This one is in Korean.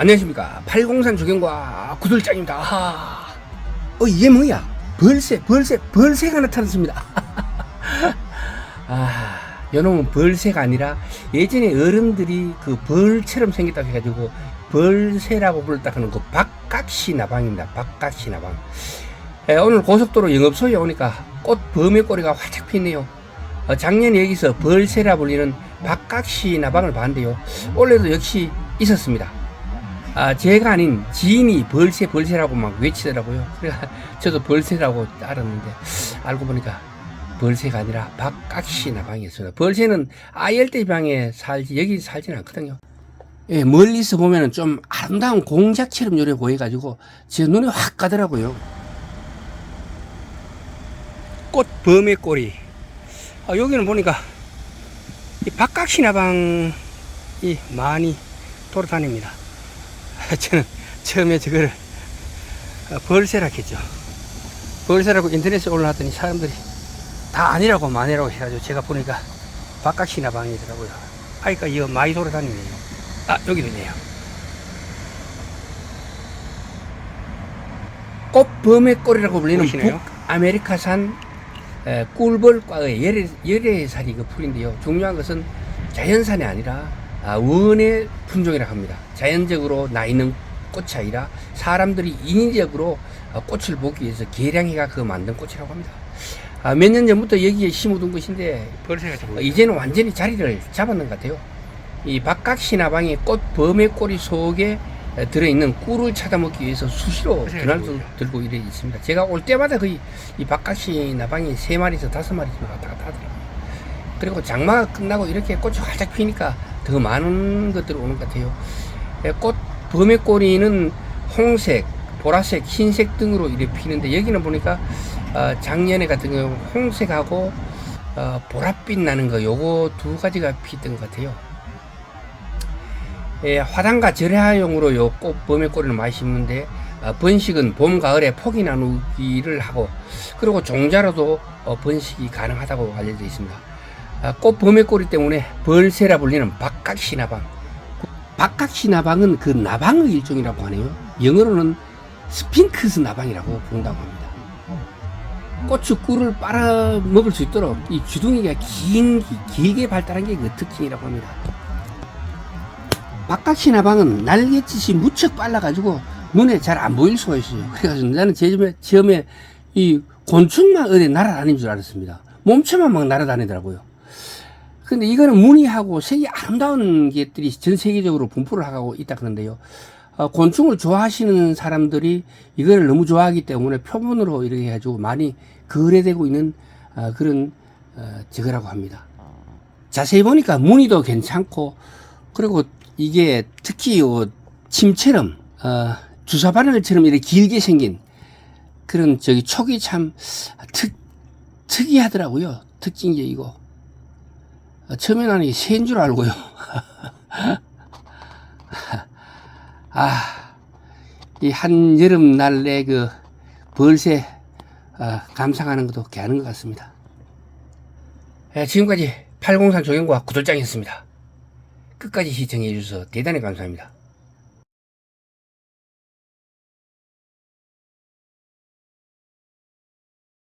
안녕하십니까. 팔공산 조경과 구들장입니다. 아하. 어, 이게 뭐야? 벌새, 벌새, 벌새가 나타났습니다. 아, 요놈은 벌새가 아니라 예전에 어른들이 그 벌처럼 생겼다고 해가지고 벌새라고 불렀다 하는 그 박각시 나방입니다. 박각시 나방. 에, 오늘 고속도로 영업소에 오니까 꽃 범의 꼬리가 활짝 피네요. 어, 작년에 여기서 벌새라 불리는 박각시 나방을 봤는데요. 올해도 역시 있었습니다. 아, 제가 아닌 지인이 벌새 벌새라고 막 외치더라고요. 그래서 저도 벌새라고 알았는데 알고 보니까 벌새가 아니라 박각시 나방이었습니다. 벌새는 아열대방에 살지 여기 살지는 않거든요. 예, 멀리서 보면은 좀 아름다운 공작처럼 요래 보여가지고 제 눈에 확 가더라고요. 꽃 범의 꼬리. 아, 여기는 보니까 이 박각시 나방이 많이 돌아다닙니다. 저는 처음에 저걸 어, 벌새라 했죠. 벌새라고 인터넷에 올라왔더니 사람들이 다 아니라고 마니라고 해가지고 제가 보니까 박각시 나 방이더라고요. 아이까 이거 많이 돌아다니네요. 아, 여기도 있네요. 꽃범의 꼬리라고 불리는 보이시네요? 북아메리카산 에, 꿀벌과의 열애, 열애살이 그 풀인데요. 중요한 것은 자연산이 아니라 아, 원의 품종이라고 합니다. 자연적으로 나 있는 꽃이 아니라 사람들이 인위적으로 어, 꽃을 보기 위해서 계량해가 그 만든 꽃이라고 합니다. 아, 몇 년 전부터 여기에 심어둔 것인데 어, 이제는 완전히 자리를 잡았는 것 같아요. 이 박각시나방이 꽃 범의 꼬리 속에 에, 들어있는 꿀을 찾아먹기 위해서 수시로 그거요. 들고 이래 있습니다. 제가 올 때마다 거의 이 박각시나방이 세 마리에서 다섯 마리씩 왔다 갔다 하더라고요. 그리고 장마가 끝나고 이렇게 꽃이 활짝 피니까 더 많은 것들이 오는 것 같아요. 에, 꽃 범의 꼬리는 홍색, 보라색, 흰색 등으로 이렇게 피는데 여기는 보니까 어, 작년에 같은 경우 홍색하고 어, 보랏빛 나는 거 요거 두 가지가 피던 것 같아요. 예, 화단과 절야용으로 요 꽃 범의 꼬리를 많이 심는데 어, 번식은 봄 가을에 포기 나누기를 하고 그리고 종자로도 어, 번식이 가능하다고 알려져 있습니다. 아, 꽃 범의 꼬리 때문에 벌새라 불리는 박각시나방. 박각시나방은 그 나방의 일종이라고 하네요. 영어로는 스핑크스 나방이라고 부른다고 합니다. 고추 꿀을 빨아 먹을 수 있도록 이 주둥이가 긴, 길게 발달한 게 그 특징이라고 합니다. 박각시나방은 날갯짓이 무척 빨라가지고 눈에 잘 안 보일 수가 있어요. 그래가지고 나는 처음에, 처음에 이 곤충만 어디 날아다니는 줄 알았습니다. 몸체만 막 날아다니더라고요. 근데 이거는 무늬하고 색이 아름다운 것들이 전 세계적으로 분포를 하고 있다 그러는데요. 어, 곤충을 좋아하시는 사람들이 이거를 너무 좋아하기 때문에 표본으로 이렇게 해가지고 많이 거래되고 있는 어, 그런 어, 저거라고 합니다. 자세히 보니까 무늬도 괜찮고 그리고 이게 특히 요 침처럼 어, 주사 바늘처럼 이렇게 길게 생긴 그런 저기 촉이 참 특, 특이하더라고요. 특징적이고 어, 처음에 나는 이게 새인 줄 알고요. 아, 이 한여름 날에 그 벌새 어, 감상하는 것도 괜찮은 것 같습니다. 예, 지금까지 803 조경과 구돌장이었습니다. 끝까지 시청해 주셔서 대단히 감사합니다.